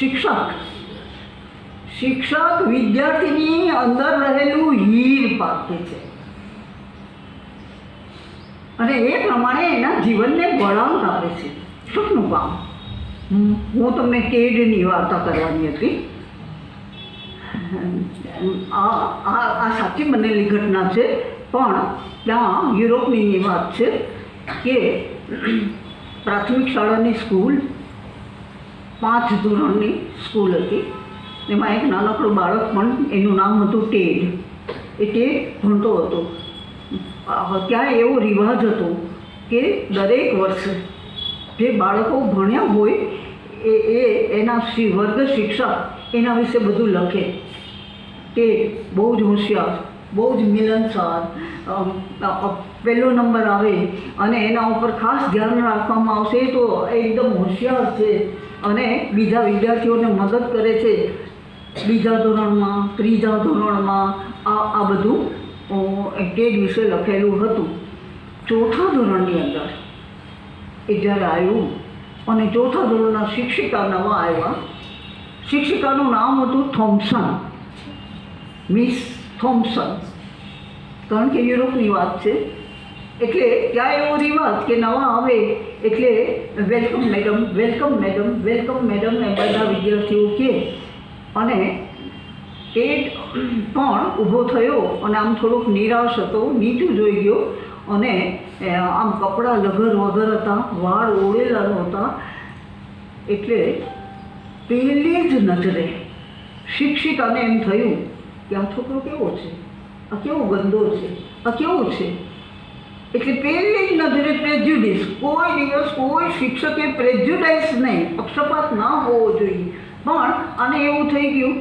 શિક્ષક. શિક્ષક વિદ્યાર્થીની અંદર રહેલું હીર પાકે છે. અને એ પ્રમાણે એના જીવનને વળાંક આપે છે. શિક્ષકનું કામ? હું તમને કેડની વાર્તા કરવાની હતી. આ સાચી બનેલી ઘટના છે, પણ ત્યાં યુરોપની વાત છે કે પ્રાથમિક શાળાની સ્કૂલ પાંચ ધોરણની સ્કૂલ હતી. એમાં એક નાનકડું બાળક પણ એનું નામ હતું ટેડ. એ ટેડ ભણતો હતો. ત્યાં એવો રિવાજ હતો કે દરેક વર્ષે જે બાળકો ભણ્યા હોય એ એ એના વર્ગ શિક્ષક એના વિશે બધું લખે. તે બહુ જ હોશિયાર, બહુ જ મિલનસાર પહેલો નંબર આવે અને એના ઉપર ખાસ ધ્યાન રાખવામાં આવશે તો એકદમ હોશિયાર છે. અને બીજા વિદ્યાર્થીઓને મદદ કરે છે. બીજા ધોરણમાં ત્રીજા ધોરણમાં આ આ બધું અ, વિશે લખેલું હતું. ચોથા ધોરણની અંદર એ જ્યારે આવ્યું અને ચોથા ધોરણના શિક્ષિકા નવા આવ્યા. શિક્ષિકાનું નામ હતું થોમ્સન મિસ થોમ્સન કારણ કે યુરોપની વાત છે. એટલે ત્યાં એવો રિવાજ કે નવા આવે, એટલે welcome madam welcome madam welcome madam એ બધા વિદ્યાર્થીઓ કહે અને તે પણ ઊભો થયો અને આમ થોડોક નિરાશ હતો, નીચું જોઈ ગયો અને આમ કપડાં લગર વગર હતા, વાળ ઓળેલા નહોતા. એટલે પહેલી જ નજરે શિક્ષિકાને એમ થયું કે આ છોકરો કેવો છે? આ કેવો ગંદો છે? આ કેવું છે? એટલે પેલી નજરે પ્રેજ્યુડિસ કોઈ દિવસ કોઈ શિક્ષકે પ્રેજ્યુડાઇસ નહીં, પક્ષપાત ન હોવો જોઈએ. પણ આને એવું થઈ ગયું,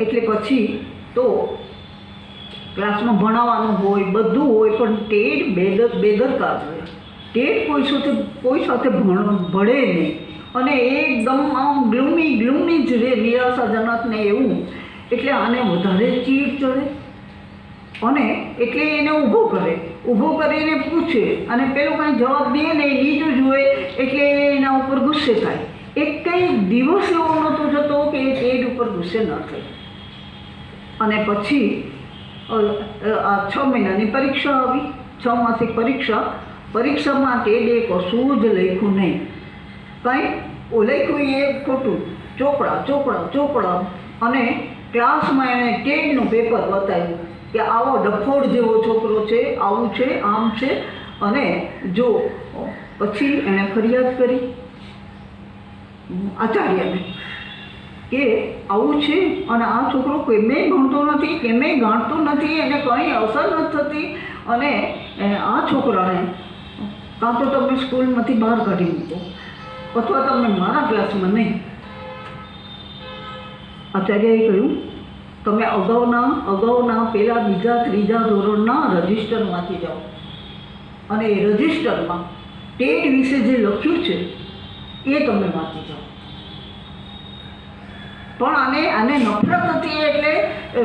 એટલે પછી તો ક્લાસમાં ભણાવવાનું હોય, બધું હોય, પણ ટેડ બેદર બેદરકાર રહે ટેડ કોઈ સાથે કોઈ સાથે ભળે નહીં. અને એકદમ આમ ગ્લુમી ગ્લુમી જ રહે, નિરાશાજનક ને એવું. એટલે આને વધારે ચીડ ચડે. અને એટલે એને ઊભો કરે. ઊભો કરીને પૂછે અને પેલો કાંઈ જવાબ દે નહીં, બીજું જુએ, એટલે એના ઉપર ગુસ્સે થાય. એક કંઈ દિવસ એવો નહોતો જતો કે એ પેડ ઉપર ગુસ્સે ન થાય. અને પછી છ મહિનાની પરીક્ષા આવી. છ માસિક પરીક્ષા. પરીક્ષામાં ટેડે કશું જ લખ્યું નહીં. કંઈ? લખ્યું એ ખોટું. ચોપડા ચોપડા ચોપડા. અને ક્લાસમાં એણે ટેડનું પેપર બતાવ્યું. કે આવો ડફોડ જેવો છોકરો છે, આવું છે, આમ છે. અને જો, પછી એણે ફરિયાદ કરી. આચાર્યને કે આવું છે અને આ છોકરો કેમે ભણતો નથી કેમે ગાંઠતો નથી, એને કંઈ અસર નથી થતી. અને આ છોકરાને કાં તો તમે સ્કૂલમાંથી બહાર કાઢી મૂકો અથવા તમને મારા ક્લાસમાં નહીં. આચાર્યએ કહ્યું તમે અગાઉના અગાઉના પહેલાં બીજા, ત્રીજા ધોરણના રજિસ્ટર વાંચી જાઓ. અને એ રજિસ્ટરમાં ટેટ વિશે જે લખ્યું છે, એ તમે વાંચી જાઓ. પણ આને આને નફરત નથી એટલે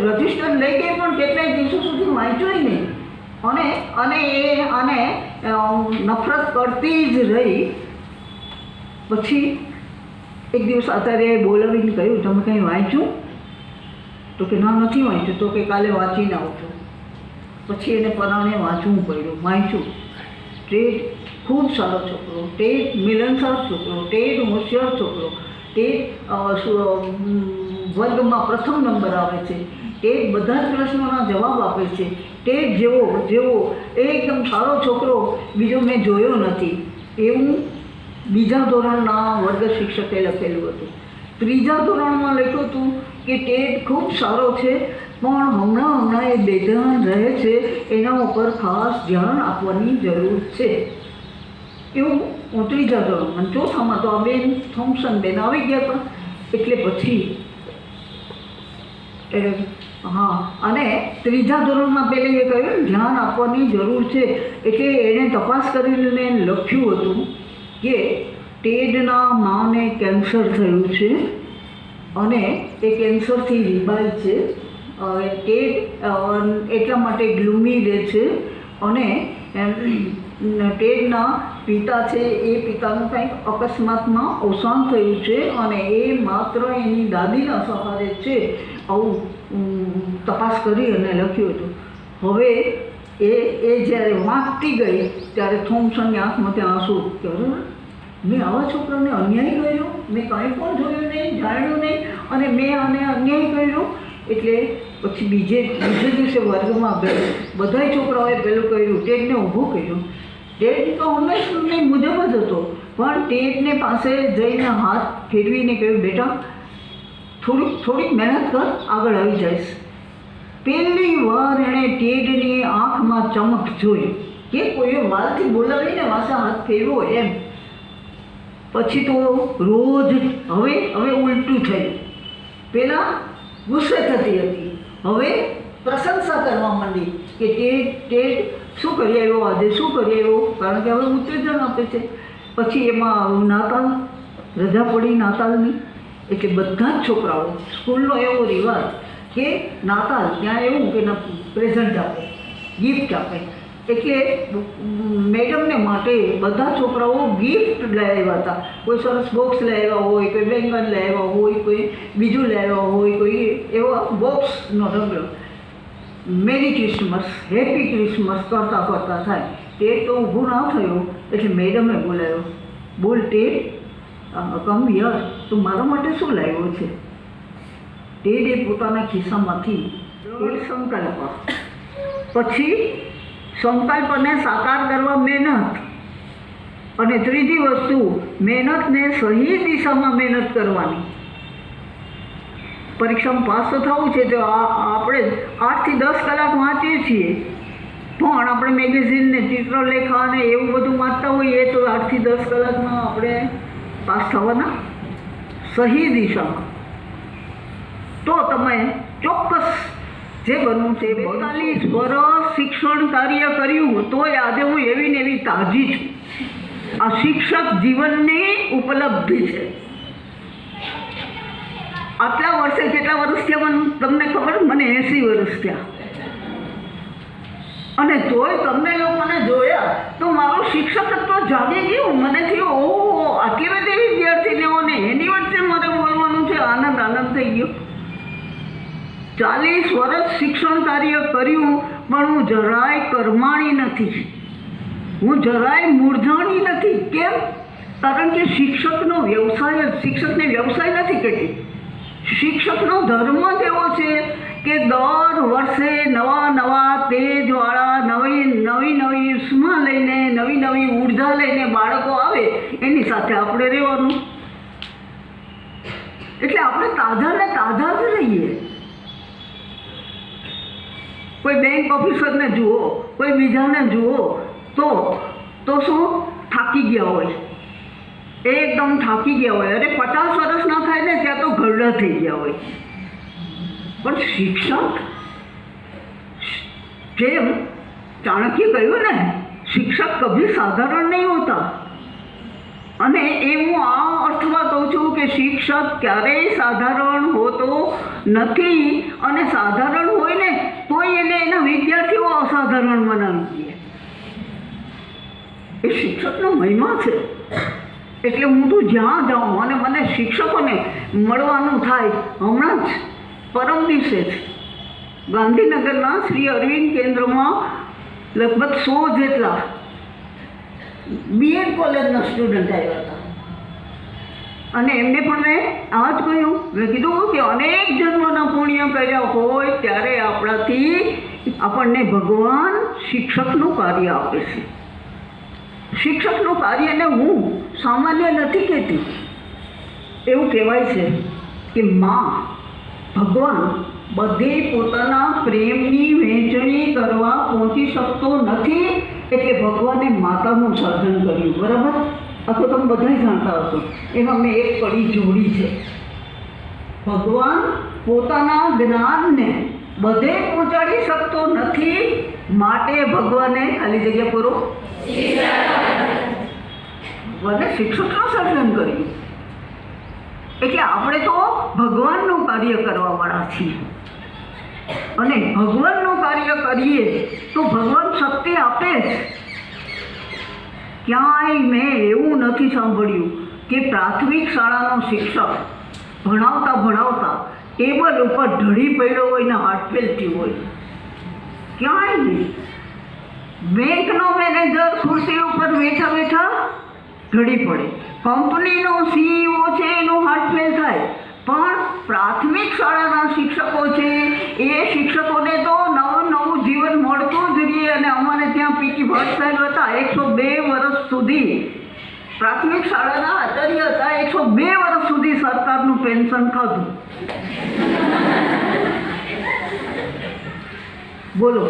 રજિસ્ટર લઈ ગઈ, પણ કેટલાય દિવસો સુધી વાંચ્યું નહીં. અને અને એ, આને નફરત કરતી જ રહી. પછી એક દિવસ અત્યારે બોલાવીને કહ્યું, તમે કંઈ વાંચ્યું? તો કે ના નથી વાંચ્યું. તો કે કાલે વાંચીને આવજો. પછી એને પરાણે વાંચવું પડ્યું. વાંચ્યું. ટેટ ખૂબ સારો છોકરો. ટેટ મિલનસાર છોકરો. ટેટ હોશિયાર છોકરો. અમ, વર્ગમાં પ્રથમ નંબર આવે છે. ટેટ બધા જ પ્રશ્નોના જવાબ આપે છે. ટેટ જેવો જેવો એકદમ સારો છોકરો બીજો મેં જોયો નથી. એવું બીજા ધોરણના વર્ગ શિક્ષકે લખેલું હતું. ત્રીજા ધોરણમાં લખ્યું હતું કે ટેટ ખૂબ સારો છે, પણ હમણાં હમણાં એ બેધ્યાન રહે છે, એના ઉપર ખાસ ધ્યાન આપવાની જરૂર છે. એવું હું ત્રીજા ધોરણમાં ચોથામાં તો આ બેન થોમ્સન બેન આવી ગયા હતા એટલે પછી હા, અને ત્રીજા ધોરણમાં પહેલે એ કહ્યું, ધ્યાન આપવાની જરૂર છે. એટલે એણે તપાસ કરીને લખ્યું હતું કે ટેડના માને કેન્સર થયું છે. અને એ કેન્સરથી રીબાય છે. એ એટલા માટે ગ્લુમી રહે છે અને ટેડના પિતા છે એ પિતાનું કંઈક અકસ્માતમાં અવસાન થયું છે અને એ માત્ર એની દાદીના સહારે છે આવું તપાસ કરી અને લખ્યું હતું. હવે એ એ જ્યારે વાંચતી ગઈ ત્યારે થોમસનની આંખમાંથી આંસુ અરે મેં આવા છોકરાને અન્યાય કર્યો, મેં કાંઈ પણ જોયું નહીં, જાણ્યું નહીં, અને મેં આને અન્યાય કર્યો. એટલે પછી બીજે બીજે દિવસે વર્ગમાં ગયો બધાય છોકરાઓએ પેલું કર્યું ટેડને ઊભું કર્યું. ટેડ તો હંમેશા મુજબ જ હતો, પણ ટેડને પાસે જઈને હાથ ફેરવીને કહ્યું, બેટા, થોડીક થોડીક મહેનત કર, આગળ આવી જઈશ. પહેલી વાર એણે ટેડની આંખમાં ચમક જોઈ કે કોઈએ માલથી બોલાવીને પાછા હાથ ફેરવો એમ. પછી તો રોજ હવે હવે ઉલટું થયું. પહેલાં ગુસ્સે થતી હતી. હવે પ્રશંસા કરવા માંડી કે ટેટ ટેટ શું કરી આવ્યો આજે? શું કરી આવ્યો? કારણ કે હવે ઉત્તેજન આપે છે. પછી એમાં નાતાલ, રજા પડી નાતાલની. એટલે બધા જ છોકરાઓ સ્કૂલનો એવો રિવાજ કે નાતાલ ત્યાં એવું કે પ્રેઝન્ટ આપે ગિફ્ટ આપે. એટલે મેડમને માટે બધા છોકરાઓ ગિફ્ટ લઈ આવ્યા હતા. કોઈ સરસ બોક્સ લઈ આવ્યા હોય, કોઈ બેંગન લઈ આવ્યા હોય, કોઈ બીજું લઈ આવ્યા હોય, કોઈ એવા બોક્સનો ઢગલો મેરી ક્રિસમસ હેપી ક્રિસમસ કરતાં કરતાં થાય. તે તો ઊભું ના થયો, એટલે મેડમે બોલાવ્યો. બોલ તે કમ યર તું મારા માટે શું લાવ્યો છે? તે પોતાના ખિસ્સામાંથી એક સંકલ્પ પછી સંકલ્પને સાકાર કરવા મહેનત. અને ત્રીજી વસ્તુ, મહેનતને સહી દિશામાં મહેનત કરવાની. પરીક્ષામાં પાસ તો થવું છે, તો આપણે આઠથી દસ કલાક વાંચીએ છીએ. પણ આપણે મેગેઝિનને ચિત્ર ચિત્રલેખા અને એવું બધું વાંચતા હોઈએ તો આઠથી દસ કલાકમાં આપણે પાસ થવાના. સહી દિશામાં. તો તમે ચોક્કસ જે બનવું છે બેતાલીસ વર્ષ શિક્ષણ કાર્ય કર્યું તોય આજે હું એવી ને એવી તાજી છું. આ શિક્ષક જીવનની ઉપલબ્ધિ છે. આટલા વર્ષે કેટલા વર્ષ થયા મને, તમને ખબર? મને એંસી વર્ષ થયા. અને તોય તમને લોકોને જોયા, તો મારું શિક્ષકત્વ જાગી ગયું મને થયું, ઓહો, આટલી બધી વિદ્યાર્થીનીઓને એની વચ્ચે મારે બોલવાનું છે. આનંદ આનંદ થઈ ગયો. ચાલીસ વર્ષ શિક્ષણ કાર્ય કર્યું, પણ હું જરાય કરમાણી નથી. હું જરાય મૂળઝાણી નથી. કેમ? કારણ કે શિક્ષકનો વ્યવસાય, શિક્ષકને વ્યવસાય નથી કહેતી શિક્ષકનો ધર્મ જ એવો છે કે દર વર્ષે નવા નવા તેજવાળા, નવી નવી નવી ઉષ્મા લઈને, નવી નવી ઊર્જા લઈને બાળકો આવે, એની સાથે આપણે રહેવાનું. એટલે આપણે તાજા ને તાજા જ રહીએ. કોઈ બેંક ઓફિસરને જુઓ, કોઈ બીજાને જુઓ, તો તો શું? થાકી ગયા હોય. એકદમ થાકી ગયા હોય. અરે પચાસ વર્ષ ના થાય ને ત્યાં તો ઘરડા થઈ ગયા હોય. પણ શિક્ષક? જેમ ચાણક્ય કહ્યું ને, શિક્ષક કભી સાધારણ નહીં હોતા. અને એ હું આ અર્થમાં કહું છું કે શિક્ષક ક્યારેય સાધારણ હોતો નથી અને સાધારણ હોય ને તોય એને એના વિદ્યાર્થીઓ અસાધારણ બનાવી દે. એ શિક્ષકનો મહિમા છે. એટલે હું તો જ્યાં જાઉં અને મને શિક્ષકોને મળવાનું થાય, હમણાં જ, પરમ દિવસે જ. ગાંધીનગરના શ્રી અરવિંદ કેન્દ્રમાં લગભગ સો જેટલા બીએડ કોલેજના સ્ટુડન્ટ આવ્યા હતા. અને એમને પણ મેં આ જ કહ્યું. મેં કીધું કે અનેક જન્મના પુણ્ય કર્યા હોય ત્યારે આપણાથી આપણને ભગવાન શિક્ષકનું કાર્ય આપે છે. શિક્ષકનું કાર્યને હું સામાન્ય નથી કહેતી. એવું કહેવાય છે કે માં ભગવાન બધે પોતાના પ્રેમની વહેંચણી કરવા પહોંચી શકતો નથી એટલે ભગવાને માતાનું સર્જન કર્યું. બરાબર? તો તમે બધા જાણતા હશો. એમાં મેં એક કડી જોડી છે. ભગવાન પોતાના જ્ઞાનને બધે પહોંચાડી શકતો નથી. માટે ભગવાને ખાલી જગ્યા પૂરો ભગવાને શિક્ષકનું સર્જન કર્યું. એટલે આપણે તો ભગવાનનું કાર્ય કરવાવાળા છીએ. અને ભગવાનનું કાર્ય કરીએ તો ભગવાન શક્તિ આપે જ. ક્યાંય મેં એવું નથી સાંભળ્યું કે પ્રાથમિક શાળાનો શિક્ષક ભણાવતા ભણાવતા ટેબલ ઉપર ઢળી પડ્યો હોય ને હાથફેલ થયું હોય. ક્યાંય નહીં. બેંકનો મેનેજર ખુરશી ઉપર બેઠા બેઠા ઢળી પડે. કંપનીનો સીઈઓ છે એનો હાથફેલ થાય. પણ પ્રાથમિક શાળાના શિક્ષકો છે એ શિક્ષકોને તો નવું જીવન મળતું જ રહીએ અને અમારે ત્યાં પીટી ભટ્ટ સાહેબ હતા, એકસો બે વર્ષ સુધી. પ્રાથમિક શાળાના આચાર્ય હતા, એકસો બે વર્ષ સુધી સરકારનું પેન્શન ખાધું બોલો.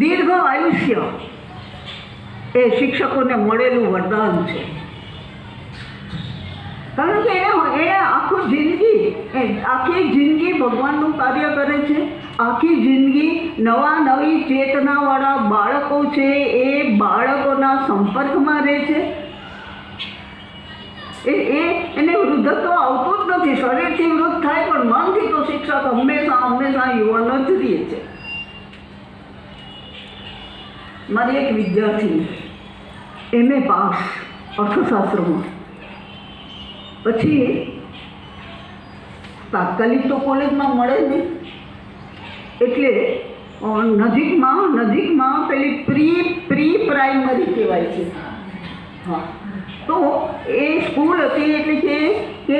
દીર્ઘ આયુષ્ય એ શિક્ષકોને મળેલું વરદાન છે. કારણ કે એને આખું જિંદગી એ આખી જિંદગી ભગવાનનું કાર્ય કરે છે. આખી જિંદગી નવા નવી ચેતનાવાળા બાળકો છે એ બાળકોના સંપર્કમાં રહે છે. એ એ, એને વૃદ્ધત્વ આવતું જ નથી. શરીરથી વૃદ્ધ થાય પણ મનથી તો શિક્ષક હંમેશા હંમેશા યુવાન જ રહે છે. મારી એક વિદ્યાર્થી એમએ પાસ અર્થશાસ્ત્રમાં. પછી તાત્કાલિક તો કોલેજમાં મળે નહીં. એટલે નજીકમાં નજીકમાં પેલી પ્રી પ્રી પ્રાઇમરી કહેવાય છે. હા. તો એ સ્કૂલ હતી એટલે કે કે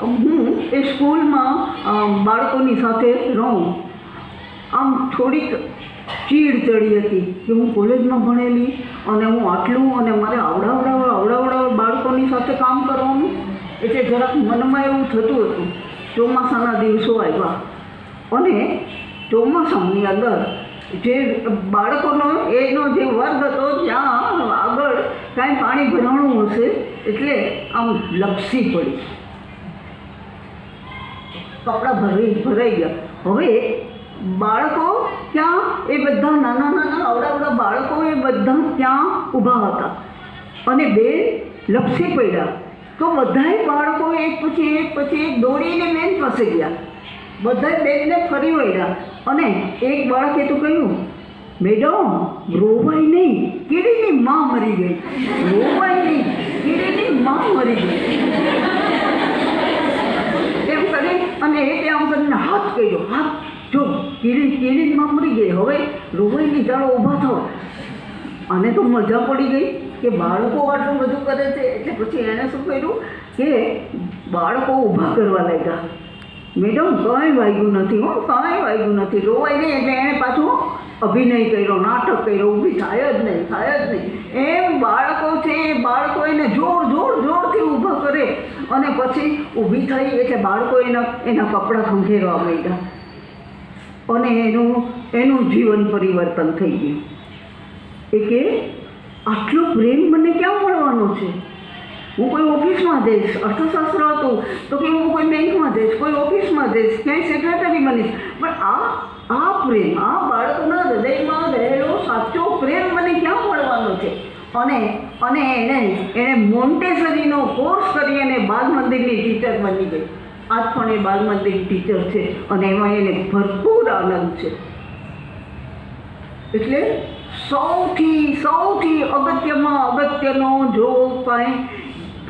હું એ સ્કૂલમાં બાળકોની સાથે રહું. આમ થોડીક ચીડ ચડી હતી કે હું કોલેજમાં ભણેલી અને હું આટલું અને મારે આવડાવડાવ આવડાવડાવ બાળકોની સાથે કામ કરવાનું. એટલે જરાક મનમાં એવું થતું હતું. ચોમાસાના દિવસો આવ્યા. અને ચોમાસાની અંદર જે બાળકોનો એનો જે વર્ગ હતો ત્યાં આગળ કાંઈ પાણી ભરાણું હશે એટલે આમ લપસી પડી કપડાં ભરાઈ ભરાઈ ગયા હવે બાળકો ત્યાં એ બધા નાના નાના આવડાવડા બાળકો એ બધા ત્યાં ઊભા હતા અને બે લપસી પડ્યા તો બધાય બાળકો એક પછી એક પછી એક દોડીને બેન પાસે ગયા બધાય બેગને ફરી વળ્યા. અને એક બાળકે તો કહ્યું, મેડમ, રોવાય નહીં. કીડીની માં મરી ગઈ. રોવાય નહીં. કીડીની માં મરી ગઈ. એમ કરી અને એ ત્યાં કરીને હાથ કર્યો. હાથ, જો, કીડી કીડીમાં મરી ગઈ. હવે રોવાઈની જાળો ઊભા થાવ. અને તો મજા પડી ગઈ કે બાળકો આટલું બધું કરે છે. એટલે પછી એણે શું કર્યું કે બાળકો ઊભા કરવા લાગ્યા. મેડમ, કાંઈ વાગ્યું નથી હો, કાંઈ વાગ્યું નથી. રોવાય નહીં એટલે એણે પાછું અભિનય કર્યો, નાટક કર્યો, ઊભી થાય જ નહીં, થાય જ નહીં. એમ બાળકો છે બાળકો એને જોર જોર, જોરથી ઊભા કરે. અને પછી ઊભી થઈ એટલે બાળકો એના એના કપડાં ખંખેરવા માંડ્યા. અને એનું એનું જીવન પરિવર્તન થઈ ગયું. એ કે આટલો પ્રેમ મને ક્યાં મળવાનો છે? હું કોઈ ઓફિસમાં જઈશ, અર્થશાસ્ત્ર હતું, તો કે હું કોઈ બેંકમાં જઈશ, કોઈ ઓફિસમાં જઈશ, ક્યાંય સેક્રેટરી બનીશ. પણ આ આ પ્રેમ, આ બાળકના હૃદયમાં રહેલો સાચો પ્રેમ મને ક્યાં મળવાનો છે? અને અને એણે એણે મોન્ટેસરીનો કોર્સ કરી અને બાલ મંદિરની ટીચર બની ગઈ. આજ પણ એ બાલ મંદિર ટીચર છે અને એમાં એને ભરપૂર આનંદ છે. એટલે સૌથી સૌથી અગત્યમાં અગત્યનો જો કાંઈ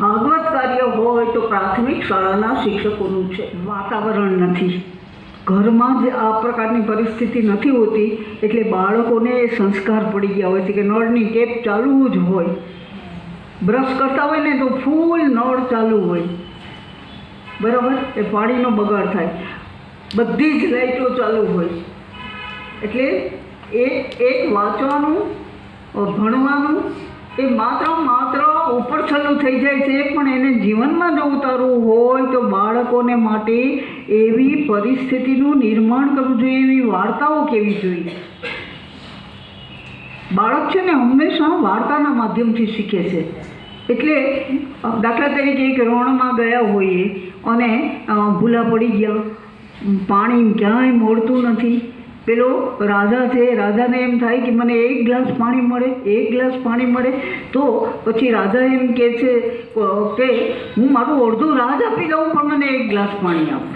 ભાગવત કાર્ય હોય તો પ્રાથમિક શાળાના શિક્ષકોનું છે. વાતાવરણ નથી. ઘરમાં જ આ પ્રકારની પરિસ્થિતિ નથી હોતી એટલે બાળકોને સંસ્કાર પડી ગયા હોય છે કે નળની ટેપ ચાલુ જ હોય. બ્રશ કરતા હોય ને તો ફૂલ નળ ચાલુ હોય. બરાબર? એ પાણીનો બગાડ થાય. બધી જ લાઈટો ચાલુ હોય. એટલે એ એક વાંચવાનું ભણવાનું એ માત્ર માત્ર ઉપર છલ્લું થઈ જાય છે, પણ એને જીવનમાં જો ઉતારવું હોય તો બાળકોને માટે એવી પરિસ્થિતિનું નિર્માણ કરવું જોઈએ, એવી વાર્તાઓ કેવી જોઈએ? બાળક છે ને હંમેશા વાર્તાના માધ્યમથી શીખે છે. એટલે દાખલા તરીકે એક રણમાં ગયા હોઈએ અને ભૂલા પડી ગયા. પાણી ક્યાંય મળતું નથી. પેલો રાજા છે, રાજાને એમ થાય કે મને એક ગ્લાસ પાણી મળે, એક ગ્લાસ પાણી મળે. તો પછી રાજા એમ કહે છે કે હું મારું અડધું રાજ આપી દઉં, પણ મને એક ગ્લાસ પાણી આપ.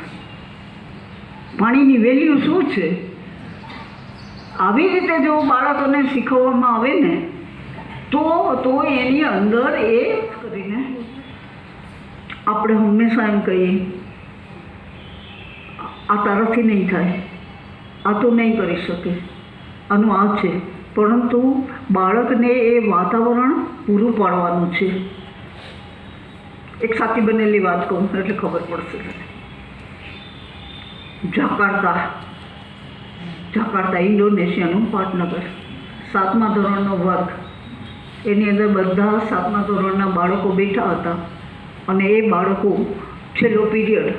પાણીની વેલ્યુ શું છે? આવી રીતે જો બાળકોને શીખવવામાં આવે ને, તો તો એની અંદર એ કરીને આપણે હંમેશા એમ કહીએ, આ તારાથી નહીં થાય. આ તો નહીં કરી શકે. આનું આ છે. પરંતુ બાળકને એ વાતાવરણ પૂરું પાડવાનું છે. એક સાથી બનેલી વાત કહું, એટલે ખબર પડશે જાકાર્તા. જાકાર્તા, ઇન્ડોનેશિયાનું પાટનગર. સાતમા ધોરણનો વર્ગ. એની અંદર બધા સાતમા ધોરણના બાળકો બેઠા હતા. અને એ બાળકો છેલ્લો પીરિયડ,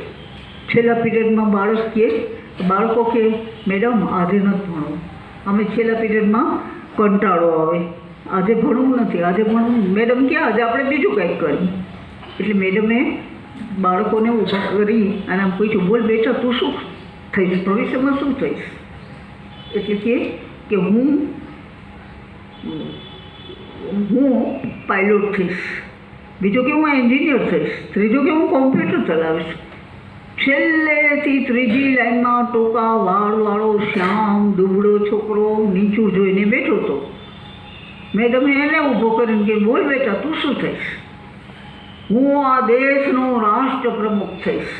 છેલ્લા પીરિયડમાં બાળક કે બાળકો કે મેડમ આજે નથી ભણવું. અમે છેલ્લા પીરિયડમાં કંટાળો આવે. આજે ભણવું નથી. આજે ભણવું મેડમ કે આજે આપણે બીજું કંઈક કરીએ. એટલે મેડમે બાળકોને ઊભા કરી અને આમ પૂછ્યું, બોલ બેટા, તું શું થઈશ? ભવિષ્યમાં શું થઈશ? એટલે કે કે હું હું પાયલોટ થઈશ. બીજો કે હું એન્જિનિયર થઈશ. ત્રીજો કે હું કોમ્પ્યુટર ચલાવીશ. છેલ્લેથી ત્રીજી લાઈનમાં ટોકા વાળવાળો શ્યામ, દુબળો છોકરો નીચું જોઈને બેઠો હતો. મેડમે, એને ઊભો કરીને કે, બોલ બેટા, તું શું થઈશ? હું આ દેશનો રાષ્ટ્ર પ્રમુખ થઈશ.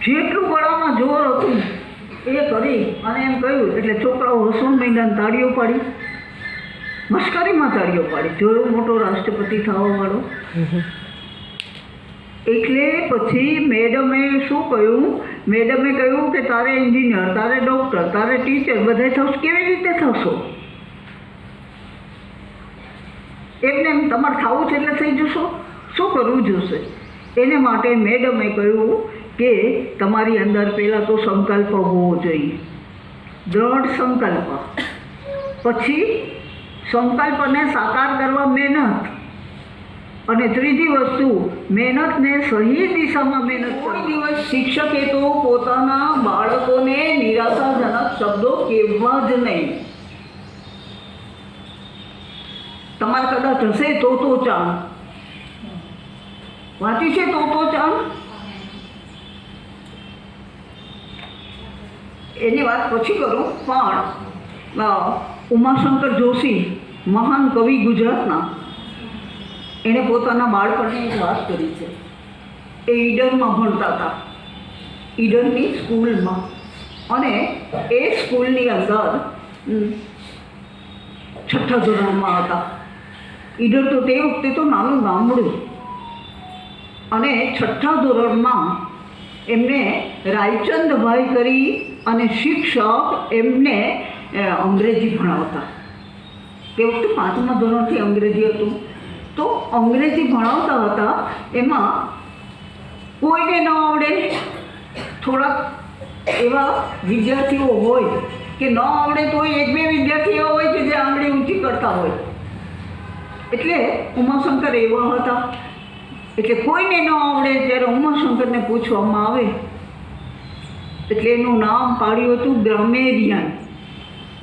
જેટલું ગળામાં જોર હતું, એ કરી અને એમ કહ્યું, એટલે છોકરાઓ હસુન મહિનાની તાળીઓ પાડી, મસ્કરીમાં તાળીઓ પાડી. જોયો મોટો રાષ્ટ્રપતિ થવાવાળો એટલે પછી મેડમે શું કહ્યું? મેડમે કહ્યું કે તારે એન્જિનિયર તારે ડૉક્ટર તારે ટીચર બધે થશો, કેવી રીતે થશો? એમને એમ તમારે થવું છે એટલે થઈ જશો? શું કરવું જોશે? એને માટે મેડમે કહ્યું કે તમારી અંદર પહેલાં તો સંકલ્પ હોવો જોઈએ. દ્રઢ સંકલ્પ. પછી સંકલ્પને સાકાર કરવા મહેનત. અને ત્રીજી વસ્તુ મહેનતને સહી દિશામાં મહેનત કોઈ દિવસ શિક્ષકે તો પોતાના બાળકોને નિરાશાજનક શબ્દો કહેવા જ નહીં. તમારે કદાચ હશે તો તો ચાલ. વાંચી છે તો તો ચાલ. એની વાત પછી કરું પણ ઉમાશંકર જોશી મહાન કવિ ગુજરાતના. એણે પોતાના બાળપણની એક વાત કરી છે. એ ઈડનમાં ભણતા હતા ઈડનની સ્કૂલમાં. અને એ સ્કૂલની અંદર છઠ્ઠા ધોરણમાં હતા. ઈડર તો તે વખતે તો નાનું ગામડું. અને છઠ્ઠા ધોરણમાં એમને રાયચંદભાઈ કરી અને શિક્ષક એમને અંગ્રેજી ભણાવતા. તે વખતે પાંચમા ધોરણથી અંગ્રેજી હતું. તો અંગ્રેજી ભણાવતા હતા, એમાં કોઈને ન આવડે. થોડાક એવા વિદ્યાર્થીઓ હોય કે ન આવડે તો એક બે વિદ્યાર્થીઓ હોય કે જે આંગળી ઊંચી કરતા હોય. એટલે ઉમાશંકર એવા હતા. એટલે કોઈને ન આવડે ત્યારે ઉમાશંકરને પૂછવામાં આવે. એટલે એનું નામ પાડ્યું હતું ગ્રામેરિયન.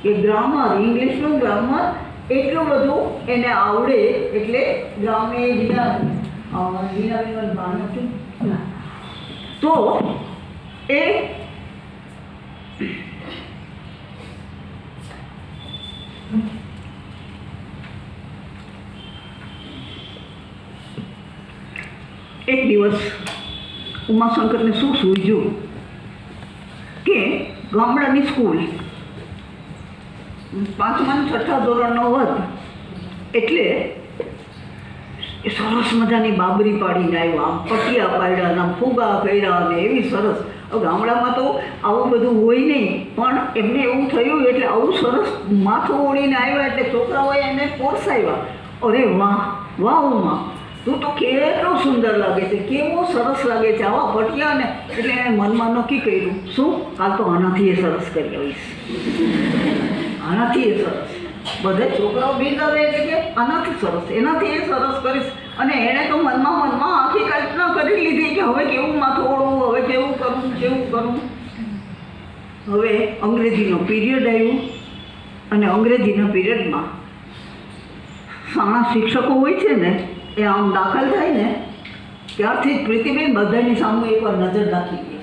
એ ગ્રામર, ઇંગ્લિશનું ગ્રામર એટલું બધું એને આવડે એટલે ગ્રામે લીલાબેન ભાન હતું. તો એ એક દિવસ ઉમાશંકરને શું સૂઝ્યું કે ગામડાની સ્કૂલ પાંચમા છઠ્ઠા ધોરણનો વર્ગ એટલે એ સરસ મજાની બાબરી પાડીને આવ્યા. આમ પટિયા પાડ્યા આમ ફુગા કર્યા અને એવી સરસ. ગામડામાં તો આવું બધું હોય નહીં, પણ એમને એવું થયું એટલે આવું સરસ માથું ઓળીને આવ્યા એટલે છોકરાઓએ એને પોસાવ્યા અરે વાહ વાહ ઉમા. તું તો કેટલો સુંદર લાગે છે, કેવો સરસ લાગે છે આવા પટિયા ને. એટલે એણે મનમાં નક્કી કર્યું, શું? કાલ તો આનાથી એ સરસ કરી આવીશ. આનાથી એ સરસ. બધે છોકરાઓ બિરદાવે એટલે કે આનાથી સરસ. એનાથી એ સરસ કરીશ. અને એણે તો મનમાં મનમાં આખી કલ્પના કરી લીધી કે હવે કેવું માથું ઓળવું, હવે કેવું કરવું કેવું કરવું હવે અંગ્રેજીનો પીરિયડ આવ્યું અને અંગ્રેજીના પીરિયડમાં સાણા શિક્ષકો હોય છે ને, એ આમ દાખલ થાય ને, ત્યારથી જ પ્રીતિબેન બધાની સામે એકવાર નજર નાખી ગઈ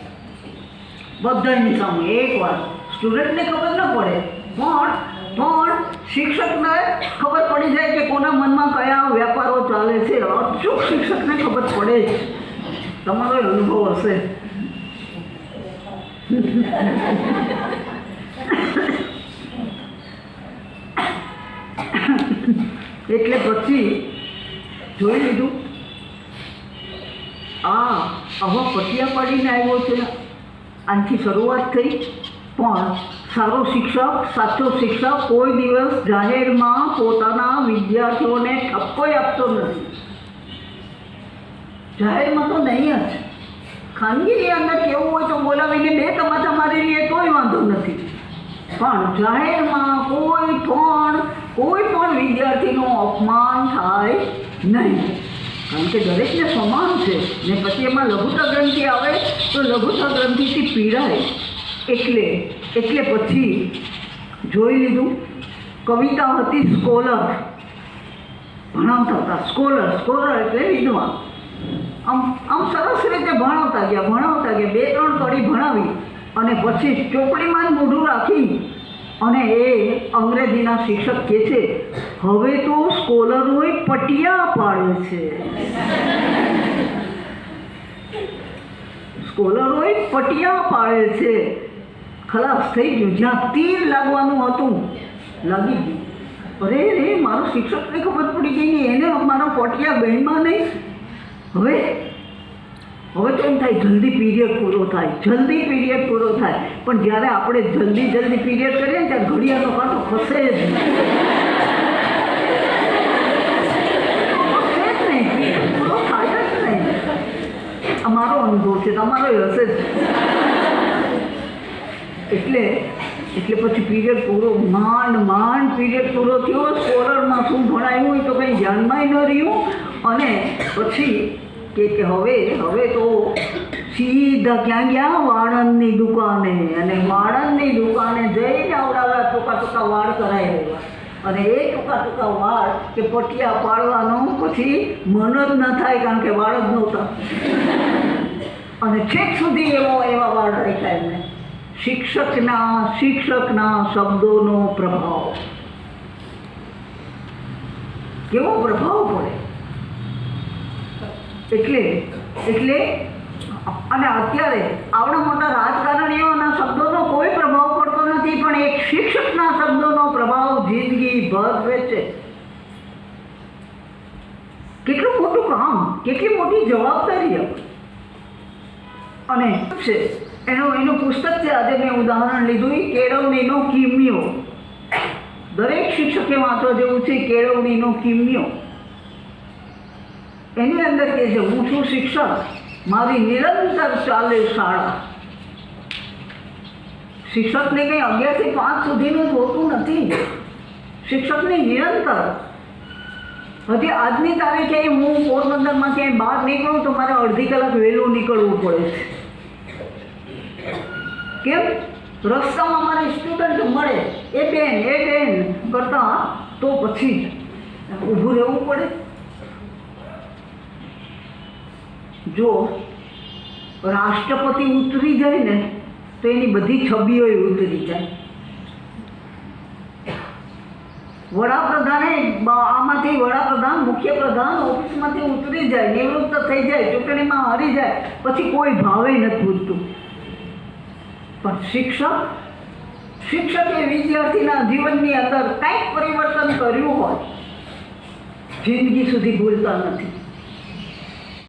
બધાની સામે એકવાર સ્ટુડન્ટને ખબર ન પડે પણ પણ શિક્ષકને ખબર પડી જાય કે કોના મનમાં કયા વ્યાપારો ચાલે છે. અચૂક શિક્ષકને ખબર પડે? જ તમારો અનુભવ હશે. એટલે પછી જોઈ લીધું. આ આવા પટિયા પાડીને આવ્યો છે. આનથી શરૂઆત થઈ. પણ સારો શિક્ષક, સાચો શિક્ષક કોઈ દિવસ જાહેરમાં પોતાના વિદ્યાર્થીઓને ઠપકોય આપતો નથી. જાહેરમાં તો નહીં જ. ખાનગીની અંદર કેવું હોય તો બોલાવીને બે તમાચા મારી લઈએ તોય વાંધો નથી. પણ જાહેરમાં કોઈ પણ કોઈ પણ વિદ્યાર્થીનું અપમાન થાય નહીં. કારણ કે દરેકને સમાન છે. ને પછી એમાં લઘુતા ગ્રંથિ આવે તો લઘુતા ગ્રંથિથી પીડાય. એટલે એટલે પછી જોઈ લીધું. કવિતા હતી સ્કોલર. ભણાવતા હતા. સ્કોલર સ્કોલર એટલે વિદ્વાન. આમ આમ સરસ રીતે ભણાવતા ગયા ભણાવતા ગયા. બે, ત્રણ કડી ભણાવી અને પછી ચોપડીમાં જ મોઢું રાખી અને એ અંગ્રેજીના શિક્ષક કહે છે, હવે તો સ્કોલરોએ પટિયા પાડે છે. સ્કોલરોએ પટિયા પાડે છે. ખલાસ થઈ ગયું. જ્યાં તીર લાગવાનું હતું, લાગી ગયું. અરે રે મારો શિક્ષકને ખબર પડી ગઈ ને એને મારા પોટિયા બહેનમાં નહીં. હવે હવે એમ થાય, જલ્દી પીરિયડ પૂરો થાય, જલ્દી પીરિયડ પૂરો થાય. પણ જ્યારે આપણે જલ્દી જલ્દી પીરિયડ કરીએ ને ત્યારે ઘડિયાળનો કાંટો ખસે જ નહીં. પૂરો થાય જ નહીં. અમારો અનુભવ છે, તમારો હશે જ. એટલે એટલે પછી પીરિયડ પૂરો માંડ માંડ પીરિયડ પૂરો થયો. સ્કોલરમાં શું ભણાયું હોય તો કંઈ ધ્યાનમાં ન રહ્યું. અને પછી કે કે હવે હવે તો સીધા ક્યાં ગયા? વાળંદની દુકાને. અને વાળંદની દુકાને જઈને આવડાવડા ટૂંકા ટૂંકા વાળ કરાવી રહ્યા. અને એ ટૂંકા ટૂંકા વાળ કે પટિયા પાડવાનો પછી મન જ ન થાય કારણ કે વાળ જ નહોતા. અને છેક સુધી એવો એવા વાળ રાખ્યા એમને. શિક્ષકના શિક્ષકના શબ્દોનો પ્રભાવ. કેવો પ્રભાવ પડે? એટલે એટલે, અને અત્યારે આવડા મોટા રાજકારણીઓના શબ્દોનો કોઈ પ્રભાવ પડતો નથી, પણ એક શિક્ષકના શબ્દોનો પ્રભાવ જિંદગી ભર છે કેટલું મોટું કામ, કેટલી મોટી જવાબદારી અને છે એનું એનું પુસ્તક છે, આજે મેં ઉદાહરણ લીધું કેળવણીનો કિમિયો. દરેક શિક્ષકે વાંચવા જેવું છે, કેળવણીનો કિમિયો. એની અંદર કહે છે, હું છું શિક્ષક, મારી નિરંતર ચાલે શાળા. શિક્ષકને કંઈ અગિયારથી પાંચ સુધીનું હોતું નથી. શિક્ષકની નિરંતર. હજી આજની તારીખે હું પોરબંદરમાં ક્યાંય બહાર નીકળું તો મારે અડધી કલાક વહેલું નીકળવું પડે છે. કેમ? રસ્તામાં મારે સ્ટુડન્ટ મળે, એ બેન એ બેન કરતાં તો પછી ઊભું રહેવું પડે. જો રાષ્ટ્રપતિ ઉતરી જાય ને, તો એની બધી છબીઓ ઉતરી જાય. વડાપ્રધાને આમાંથી વડાપ્રધાન, મુખ્યપ્રધાન ઓફિસમાંથી ઉતરી જાય, નિવૃત્ત થઈ જાય, ચૂંટણીમાં હારી જાય, પછી કોઈ ભાવે નથી પૂછતું પણ શિક્ષક શિક્ષકે વિદ્યાર્થીના જીવનની અંદર કંઈક પરિવર્તન કર્યું હોય જિંદગી સુધી ભૂલતા નથી.